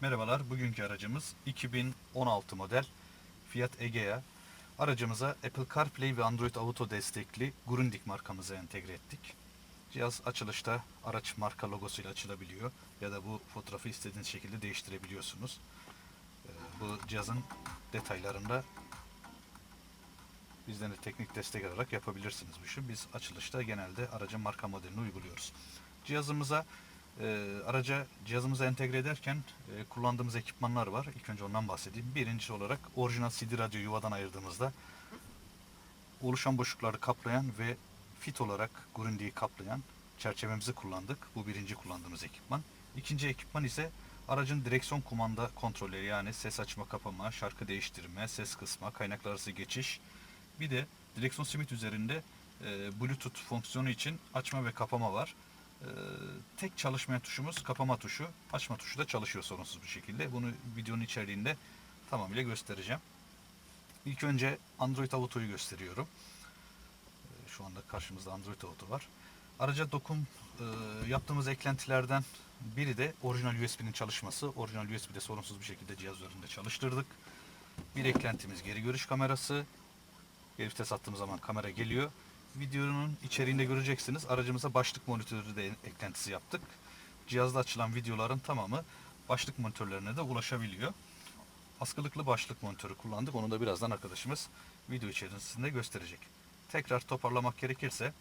Merhabalar, bugünkü aracımız 2016 model Fiat Egea. Aracımıza Apple CarPlay ve Android Auto destekli Grundig markamızı entegre ettik. Cihaz açılışta araç marka logosuyla açılabiliyor ya da bu fotoğrafı istediğiniz şekilde değiştirebiliyorsunuz. Ee, Bu cihazın detaylarında bizden de teknik destek alarak yapabilirsiniz bu işi. Biz açılışta genelde aracın marka modelini uyguluyoruz. Cihazımıza e, araca cihazımıza entegre ederken e, kullandığımız ekipmanlar var. İlk önce ondan bahsedeyim. Birincisi olarak orijinal CD radyo yuvadan ayırdığımızda oluşan boşlukları kaplayan ve fit olarak Grundig'i kaplayan çerçevemizi kullandık. Bu birinci kullandığımız ekipman. İkinci ekipman ise aracın direksiyon kumanda kontrolleri yani ses açma kapama, şarkı değiştirme, ses kısma, kaynaklar arası geçiş. Bir de direksiyon simit üzerinde e, Bluetooth fonksiyonu için açma ve kapama var. Ee, tek çalışmayan tuşumuz kapama tuşu. Açma tuşu da çalışıyor sorunsuz bir şekilde. Bunu videonun içeriğinde tamamıyla göstereceğim. İlk önce Android Auto'yu gösteriyorum. Ee, Şu anda karşımızda Android Auto var. Araca dokum e, yaptığımız eklentilerden biri de orijinal USB'nin çalışması. Orijinal USB'de sorunsuz bir şekilde cihaz üzerinde çalıştırdık. Bir eklentimiz geri görüş kamerası. Geri vites attığımız zaman kamera geliyor. Videonun içeriğinde göreceksiniz. Aracımıza başlık monitörü de eklentisi yaptık. Cihazda açılan videoların tamamı başlık monitörlerine de ulaşabiliyor. Askılıklı başlık monitörü kullandık. Onu da birazdan arkadaşımız video içerisinde gösterecek. Tekrar toparlamak gerekirse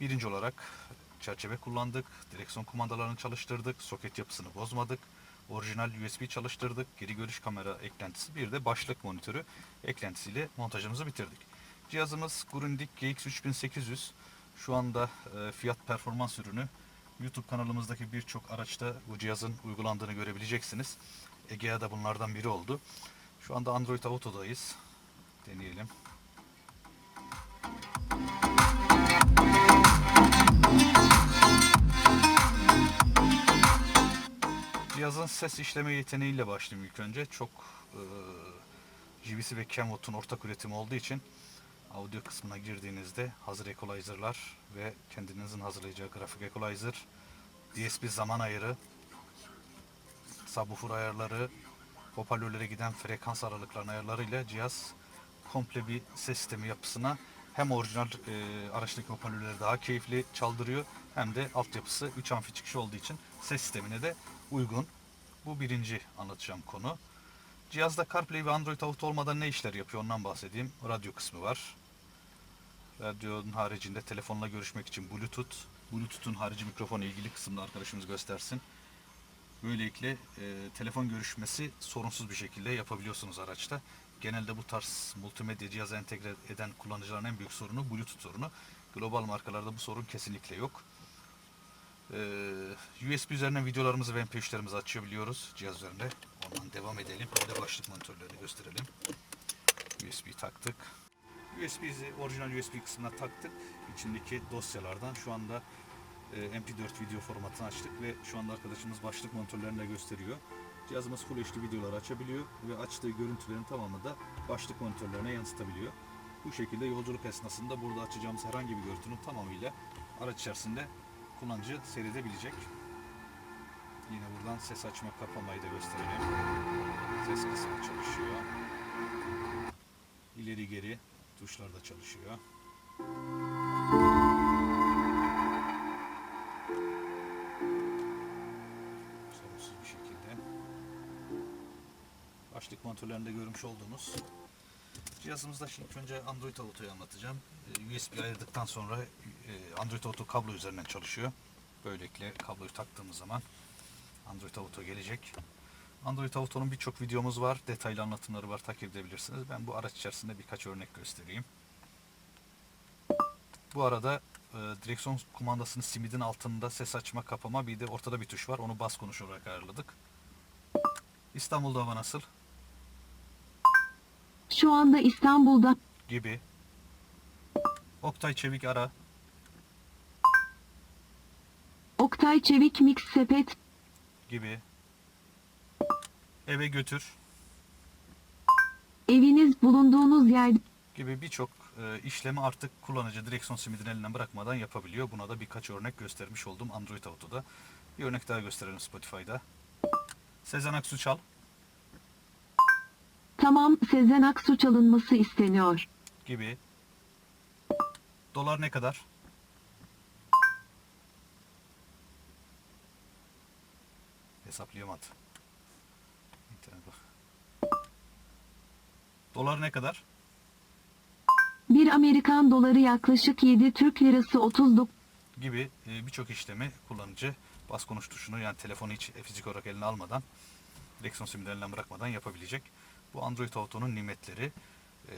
birinci olarak çerçeve kullandık. Direksiyon kumandalarını çalıştırdık. Soket yapısını bozmadık. Orijinal USB çalıştırdık. Geri görüş kamera eklentisi bir de başlık monitörü eklentisiyle montajımızı bitirdik. Cihazımız Grundig GX3800. Şu anda e, fiyat performans ürünü. YouTube kanalımızdaki birçok araçta bu cihazın uygulandığını görebileceksiniz. Egea da bunlardan biri oldu. Şu anda Android Auto'dayız. Deneyelim. Cihazın ses işleme yeteneğiyle başlayayım ilk önce. Çok e, JVC ve Kenwood'un ortak üretimi olduğu için audio kısmına girdiğinizde hazır equalizer'lar ve kendinizin hazırlayacağı grafik equalizer, DSP zaman ayarı, subwoofer ayarları, hoparlörlere giden frekans aralıklarının ayarlarıyla cihaz komple bir ses sistemi yapısına hem orijinal e, araçtaki hoparlörleri daha keyifli çaldırıyor hem de altyapısı 3 amfi çıkışı olduğu için ses sistemine de uygun. Bu birinci anlatacağım konu. Cihazda CarPlay ve Android Auto olmadan ne işler yapıyor ondan bahsedeyim. Radyo kısmı var. Radyonun haricinde telefonla görüşmek için Bluetooth. Bluetooth'un harici mikrofonu ilgili kısımda arkadaşımız göstersin. Böylelikle e, telefon görüşmesi sorunsuz bir şekilde yapabiliyorsunuz araçta. Genelde bu tarz multimedya cihazı entegre eden kullanıcıların en büyük sorunu Bluetooth sorunu. Global markalarda bu sorun kesinlikle yok. Ee, USB üzerinden videolarımızı ve MP3'lerimizi açabiliyoruz cihaz üzerinde. Ondan devam edelim. Bir de başlık monitörlerini gösterelim. USB taktık. USB'yi orijinal USB kısmına taktık. İçindeki dosyalardan şu anda e, MP4 video formatını açtık ve şu anda arkadaşımız başlık monitörlerini de gösteriyor. Cihazımız Full HD videoları açabiliyor ve açtığı görüntülerin tamamı da başlık monitörlerine yansıtabiliyor. Bu şekilde yolculuk esnasında burada açacağımız herhangi bir görüntünün tamamıyla araç içerisinde kullanıcı seyredebilecek. Yine buradan ses açma kapamayı da gösterelim. Ses kısmı çalışıyor. İleri geri tuşlar da çalışıyor. Sorunsuz bir şekilde. Başlık monitörlerinde görmüş olduğunuz Cihazımızda şimdi önce Android Auto'yu anlatacağım. Ee, USB ayırdıktan sonra e, Android Auto kablo üzerinden çalışıyor. Böylelikle kabloyu taktığımız zaman Android Auto gelecek. Android Auto'nun birçok videomuz var. Detaylı anlatımları var. Takip edebilirsiniz. Ben bu araç içerisinde birkaç örnek göstereyim. Bu arada e, direksiyon kumandasının simidin altında ses açma kapama bir de ortada bir tuş var. Onu bas konuş olarak ayarladık. İstanbul'da hava nasıl? Şu anda İstanbul'da gibi. Oktay Çevik ara Oktay Çevik Mix Sepet gibi. Eve götür eviniz bulunduğunuz yerde gibi birçok e, işlemi artık kullanıcı direksiyon simidini elinden bırakmadan yapabiliyor. Buna da birkaç örnek göstermiş oldum Android Auto'da. Bir örnek daha gösterelim Spotify'da. Sezen Aksu çal. Tamam Sezen Aksu çalınması isteniyor. gibi. Dolar ne kadar? Hesaplayamadı. İnternet bak. Dolar ne kadar? Bir Amerikan doları yaklaşık 7 Türk lirası 39 Gibi e, birçok işlemi kullanıcı bas konuş tuşunu yani telefonu hiç fizik olarak eline almadan direksiyon simülerinden bırakmadan yapabilecek. Bu Android Auto'nun nimetleri. E,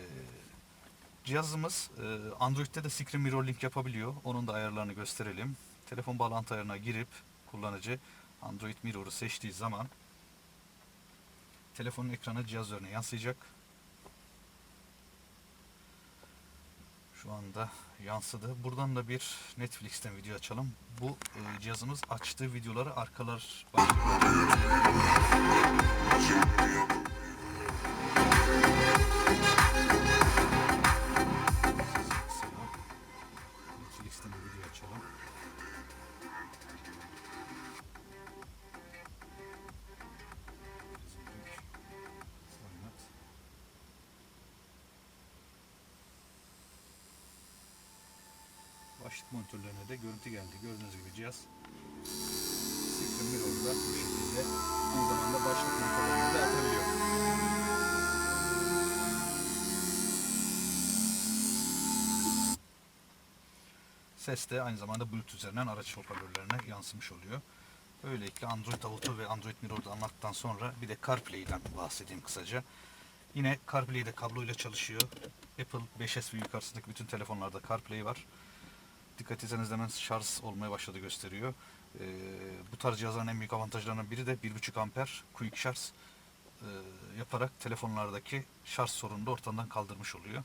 Cihazımız e, Android'de de Screen Mirror Link yapabiliyor. Onun da ayarlarını gösterelim. Telefon bağlantı ayarına girip kullanıcı Android Mirror'ı seçtiği zaman telefonun ekranı cihaz üzerine yansıyacak. Şu anda yansıdı. Buradan da bir Netflix'ten video açalım. Bu e, cihazımız açtığı videoları arkalar başlıkları Başlık monitörlerine de görüntü geldi. Gördüğünüz gibi cihaz Screen Mirror'da bu şekilde aynı zamanda başlık monitörlerine de atabiliyor. Ses de aynı zamanda Bluetooth üzerinden araç hoparlörlerine yansımış oluyor. Böylelikle Android Auto ve Android Mirror'da anlattıktan sonra bir de CarPlay'den bahsedeyim kısaca. Yine CarPlay'de kabloyla çalışıyor. Apple 5S ve yukarısındaki bütün telefonlarda CarPlay var. Dikkat etseniz hemen şarj olmaya başladı gösteriyor. Ee, bu tarz cihazların en büyük avantajlarından biri de 1.5 amper quick şarj e, yaparak telefonlardaki şarj sorununu da ortadan kaldırmış oluyor.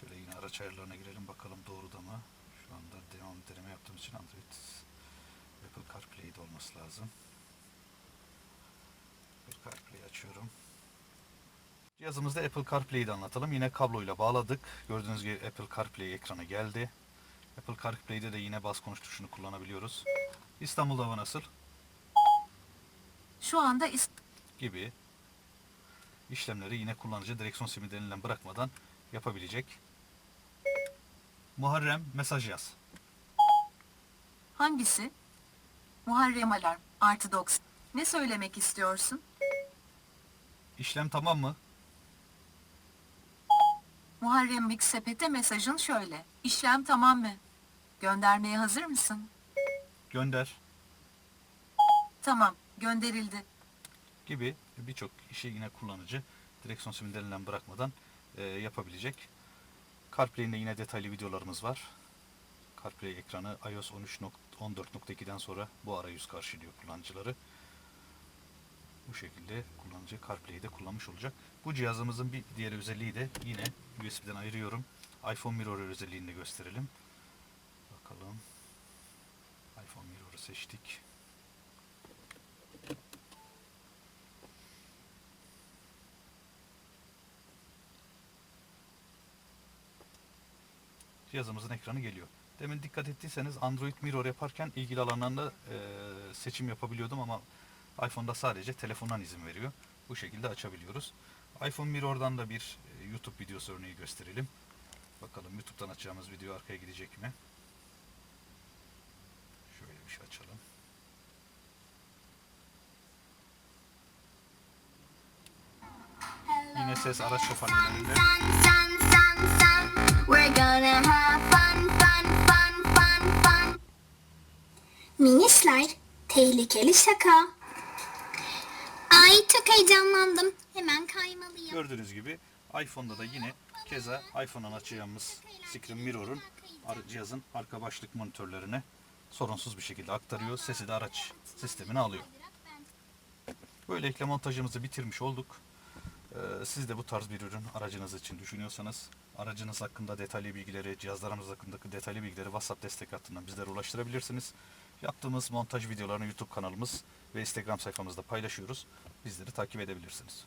Şöyle yine araç ayarlarına girelim bakalım doğru da mı? Şu anda devam deneme yaptığım için Android Apple CarPlay'de olması lazım. Apple CarPlay açıyorum. Cihazımızda Apple CarPlay'i de anlatalım. Yine kabloyla bağladık. Gördüğünüz gibi Apple CarPlay ekranı geldi. Apple CarPlay'de de yine bas konuş tuşunu kullanabiliyoruz. İstanbul'da hava nasıl? Şu anda is- Gibi işlemleri yine kullanıcı direksiyon simideninden bırakmadan yapabilecek. Muharrem mesaj yaz. hangisi? Muharrem Alarm artı 90. Ne söylemek istiyorsun? İşlem tamam mı? Muharrem Mix sepete mesajın şöyle. İşlem tamam mı? Göndermeye hazır mısın? Gönder. Tamam, gönderildi. gibi birçok işi yine kullanıcı direksiyon simiderinden bırakmadan e, yapabilecek. CarPlay'in de yine detaylı videolarımız var. CarPlay ekranı iOS 13.14.2'den sonra bu arayüz karşılıyor kullanıcıları. Bu şekilde kullanıcı CarPlay'i de kullanmış olacak. Bu cihazımızın bir diğer özelliği de yine USB'den ayırıyorum. iPhone Mirror özelliğini de gösterelim. Bakalım. iPhone Mirror'ı seçtik. cihazımızın ekranı geliyor. Demin dikkat ettiyseniz Android Mirror yaparken ilgili alanlarında e, seçim yapabiliyordum ama iPhone'da sadece telefondan izin veriyor. Bu şekilde açabiliyoruz. iPhone Mirror'dan da bir e, YouTube videosu örneği gösterelim. Bakalım YouTube'dan açacağımız video arkaya gidecek mi? Şöyle bir şey açalım. Yine ses araç hoparlörlerinde. Sun, sun, sun, sun. We're gonna have fun, fun, fun, fun, fun. Minisler, tehlikeli şaka. Ay çok heyecanlandım. Hemen kaymalıyım. Gördüğünüz gibi iPhone'da da yine keza iPhone'dan açacağımız Screen Mirror'un cihazın arka başlık monitörlerine sorunsuz bir şekilde aktarıyor. Sesi de araç sistemine alıyor. Böylelikle montajımızı bitirmiş olduk. Ee, siz de bu tarz bir ürün aracınız için düşünüyorsanız aracınız hakkında detaylı bilgileri, cihazlarımız hakkındaki detaylı bilgileri WhatsApp destek hattından bizlere ulaştırabilirsiniz. Yaptığımız montaj videolarını YouTube kanalımız ve Instagram sayfamızda paylaşıyoruz. Bizleri takip edebilirsiniz.